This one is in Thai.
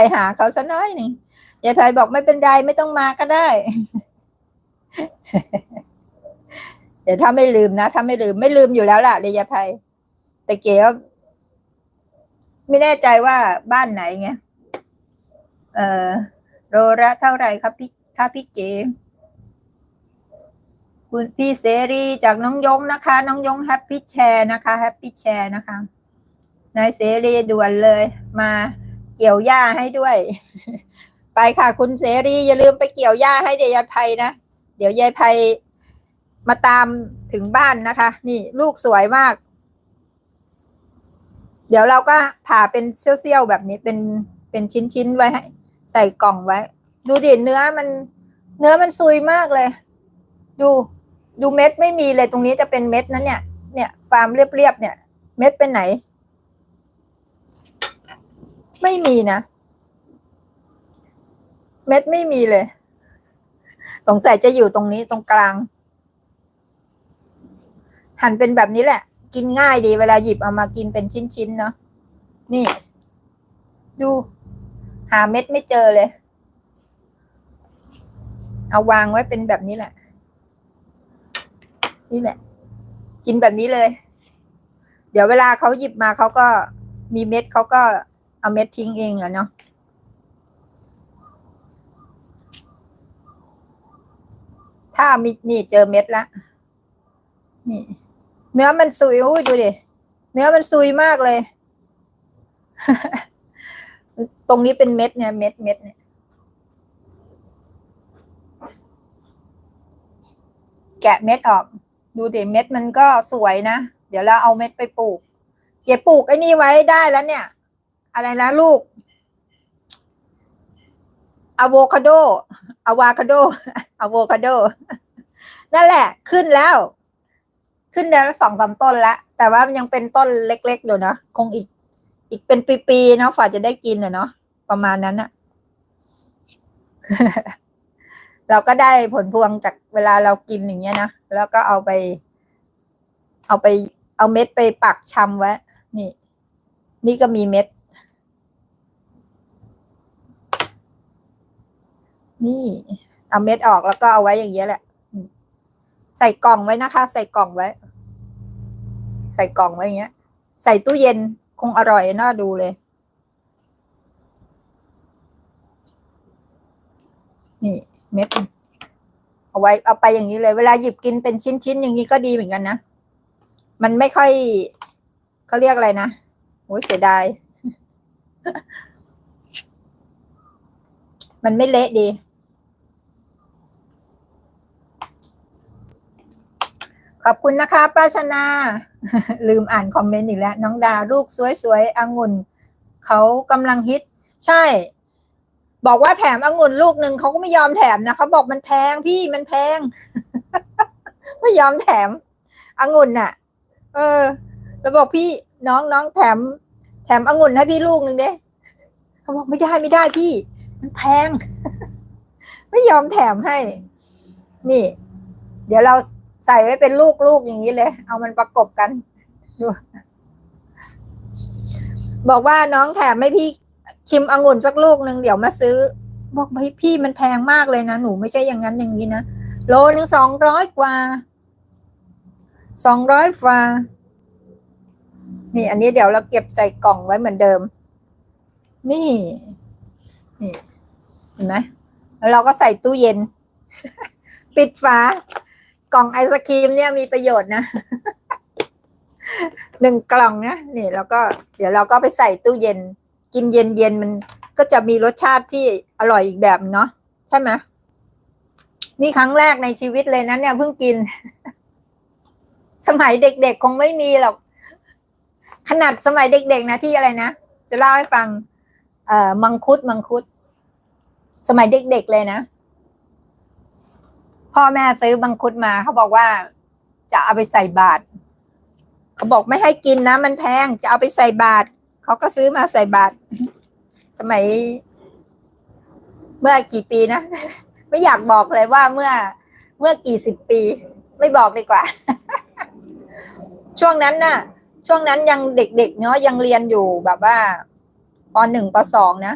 ไปหาเขาซะน้อยหนึ่งยายไพบอกไม่เป็นไรไม่ต้องมาก็ได้ เดี๋ยวถ้าไม่ลืมนะถ้าไม่ลืมไม่ลืมอยู่แล้วล่ะเดยยายไพแต่เก๋ไม่แน่ใจว่าบ้านไหนไงเออโลละเท่าไหร่ครับพี่ค่ะพี่เก๋คุณพี่เสรีจากน้องยงนะคะ น้องยงแฮปปี้แชร์นะคะแฮปปี้แชร์นะคะนายเสรีด่วนเลยมา เกี่ยวหญ้าให้ด้วย ไปค่ะคุณเสรีอย่าลืมไปเกี่ยวหญ้าให้เดี๋ยวยายไพนะ เดี๋ยวยายไพมาตามถึงบ้านนะคะ นี่ลูกสวยมาก เดี๋ยวเราก็ผ่าเป็นเซี่ยวๆแบบนี้เป็นเป็นชิ้นๆไว้ให้ใส่กล่องไว้ ดูดิเนื้อมัน เนื้อมันซุยมากเลย ดูดูเม็ดไม่มีเลยตรงนี้จะเป็นเม็ดนะเนี่ย เนี่ยฟาร์มเรียบๆเนี่ย เม็ดเป็นไหน ไม่มีนะ เม็ดไม่มีเลยสงสัยจะอยู่ตรงนี้ตรงกลาง หั่นเป็นแบบนี้แหละ กินง่ายดีเวลาหยิบเอามากินเป็นชิ้นๆเนาะนี่ ดู หาเม็ดไม่เจอเลย เอาวางไว้เป็นแบบนี้แหละ นี่แหละ กินแบบนี้เลย เดี๋ยวเวลาเขาหยิบมาเขาก็มีเม็ดเขาก็ เอาเม็ดทิ้งเองอเนาะถ้ามีนี่เจอเม็ดละนี่ เนื้อมันซุยอุ้ยดูดิเนื้อมันซุยมากเลย ตรงนี้เป็นเม็ดเนี่ยเม็ดเม็ดเนี่ยแกะเม็ดออก ดูดิเม็ดมันก็สวยนะ เดี๋ยวเราเอาเม็ดไปปลูก เก็บปลูกไอ้นี่ไว้ได้แล้วเนี่ย อะไรนะลูกอะโวคาโดอะวาคาโดอะโวคาโด นั่นแหละ ขึ้นแล้ว ขึ้นแล้วสองสามต้นแล้ว แต่ว่ามันยังเป็นต้นเล็กๆอยู่นะคงอีก อีกเป็นปีๆเนาะฝ่าจะได้กินเนาะประมาณนั้นอะเราก็ได้ผลพวงจากเวลาเรากินอย่างเงี้ยนะ แล้วก็เอาไป เอาไป เอาเม็ดไปปักชำไว้ นี่ นี่ก็มีเม็ด นี่เอาเม็ดออกแล้วก็เอาไว้อย่างเงี้ยแหละ ใส่กล่องไว้นะคะ ใส่กล่องไว้ ใส่กล่องไว้อย่างเงี้ย ใส่ตู้เย็นคงอร่อยน่าดูเลย นี่ เม็ดเอาไว้เอาไปอย่างนี้เลย เวลาหยิบกินเป็นชิ้นๆอย่างนี้ก็ดีเหมือนกันนะ มันไม่ค่อยเขาเรียกอะไรนะโอ้ยเสียดาย มันไม่เละดี อบคุณนะคะป้าชนา ลืมอ่านคอมเมนต์อีกแล้ว น้องดาลูกสวยๆองุ่นเขากำลังฮิต ใช่ บอกว่าแถมองุ่นลูกหนึ่งเขาก็ไม่ยอมแถมนะเขาบอกมันแพงพี่มันแพง ไม่ยอมแถมองุ่นน่ะ เออ แล้วบอกพี่น้องน้องแถม แถมองุ่นให้พี่ลูกหนึ่งเด้เขาบอกไม่ได้ไม่ได้พี่ มันแพง ไม่ยอมแถมให้ นี่ เดี๋ยวเรา ใส่ไว้เป็นลูกลูกอย่างนี้เลย เอามันประกบกันดูบอกว่าน้องแถมให้พี่ชิมองุ่นสักลูกหนึ่งเดี๋ยวมาซื้อ บอกพี่พี่มันแพงมากเลยนะ หนูไม่ใช่อย่างนั้นอย่างนี้นะโลนึงสองร้อยกว่าสองร้อยกว่านี่ อันนี้เดี๋ยวเราเก็บใส่กล่องไว้เหมือนเดิม นี่ นี่ เห็นไหมแล้วเราก็ใส่ตู้เย็น ปิดฝา กล่องไอศครีมเนี่ยมีประโยชน์นะหนึ่งกล่องนะนี่แล้วก็เดี๋ยวเราก็ไปใส่ตู้เย็น กินเย็นเย็นมันก็จะมีรสชาติที่อร่อยอีกแบบเนาะใช่ไหมนี่ครั้งแรกในชีวิตเลยนะเนี่ยเพิ่งกิน สมัยเด็กๆคงไม่มีหรอก ขนาดสมัยเด็กๆนะที่อะไรนะจะเล่าให้ฟัง เอ่อมังคุดมังคุด สมัยเด็กๆเลยนะ พ่อแม่ซื้อมังคุดมา เขาบอกว่าจะเอาไปใส่บาตรเขาบอกไม่ให้กินนะ มันแพงจะเอาไปใส่บาตรเขาก็ซื้อมาใส่บาตรสมัย เมื่อกี่ปีนะ ไม่อยากบอกเลยว่าเมื่อเมื่อกี่สิบปี ไม่บอกดีกว่า ช่วงนั้นน่ะ ช่วงนั้นยังเด็กๆเนาะยังเรียนอยู่แบบว่าปหนึ่งปสองนะ